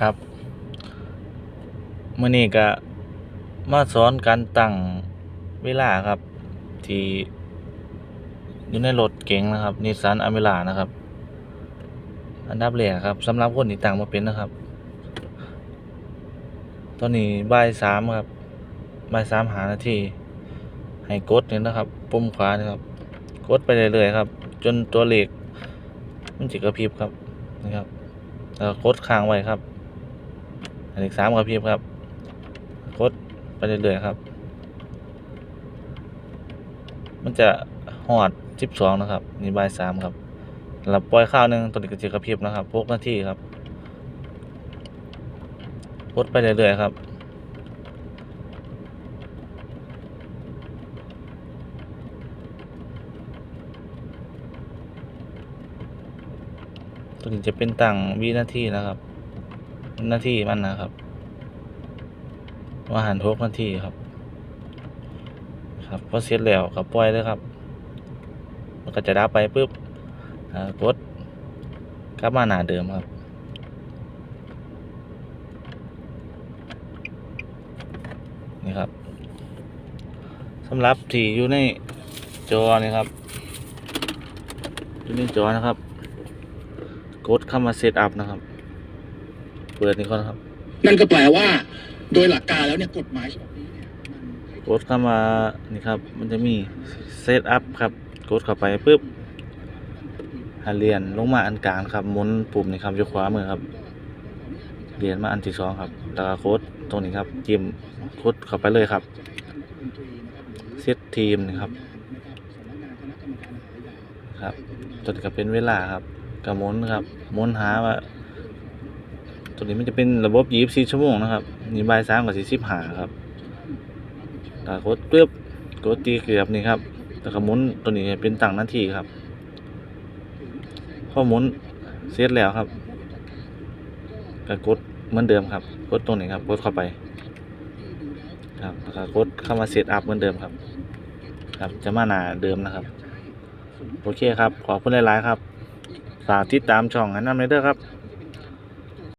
ครับมื้อนี้ก็มาสอนการตั้งเวลาครับ ที่อยู่ในรถเก๋งนะครับ Nissan Almera นะครับ อันดับแรกครับสำหรับคนที่ตั้งบ่เป็นนะครับ ตอนนี้บ่ายสามครับบ่ายสามหานาทีให้กดนี่นะครับ ปุ่มขวานี่ครับ กดไปเรื่อยๆครับ จนตัวเลขมันสิกระพริบครับนะครับแล้วกดค้างไว้ครับ เลขสามกระพริบครับกดไปเรื่อยๆครับ มันจะฮอดสิบสองนะครับนี่บ่ายสามครับแล้วปล่อยข้าวหนึ่งตัวนี้ก็จะกระพริบนะครับพกหน้าที่ครับกดไปเรื่อยๆครับตัวนี้จะเป็นตั้งวินาทีนะครับ หน้าที่มันนะครับ ว่าหันทกหน้าที่ครับ ครับพอเสร็จแล้วก็ปล่อยเลยครับ มันก็จะดับไปปุ๊บอ่ากดกลับมาหน้าเดิมครับนี่ครับสำหรับที่อยู่ในจอนี่ครับอยู่ในจอนะครับ กดเข้ามาเซตอัพนะครับ เปิดนี่ก่อนครับ นั่นก็แปลว่า โดยหลักการแล้วเนี่ยกฎหมายฉบับนี้เนี่ยมันให้กดเข้ามานี่ครับ มันจะมีเซตอัพครับ กดเข้าไปปุ๊บหาเหรียญลงมาอันกลางครับหมุนปุ่มนี่ครับอยู่ขวามือครับเหรียญมาอันที่สองครับแล้วก็โค้ดตรงนี้ครับจิ้มโค้ดเข้าไปเลยครับเซตทีมนี่ครับครับตัวนี้ก็เป็นเวลาครับกับหมุนครับหมุนหาว่า ตัวนี้มันจะเป็นระบบ24ชั่วโมงนะครับนี่บายสามกับสี่สิบหาครับถ้ากดปึ๊บกดตีเกือบนี่ครับแล้วก็หมุนตัวนี้เป็นตั้งหน้าที่ครับพอมุนเสร็จแล้วครับก็กดเหมือนเดิมครับ กดตรงนี้ครับ กดเข้าไป ครับแล้วก็กดเข้ามาเซตอัพเหมือนเดิมครับ ครับจะมาหนาเดิมนะครับ โอเคครับ ขอบคุณหลาย ๆ ครับ ฝากติดตามช่องอันนั้นเลยเด้อครับ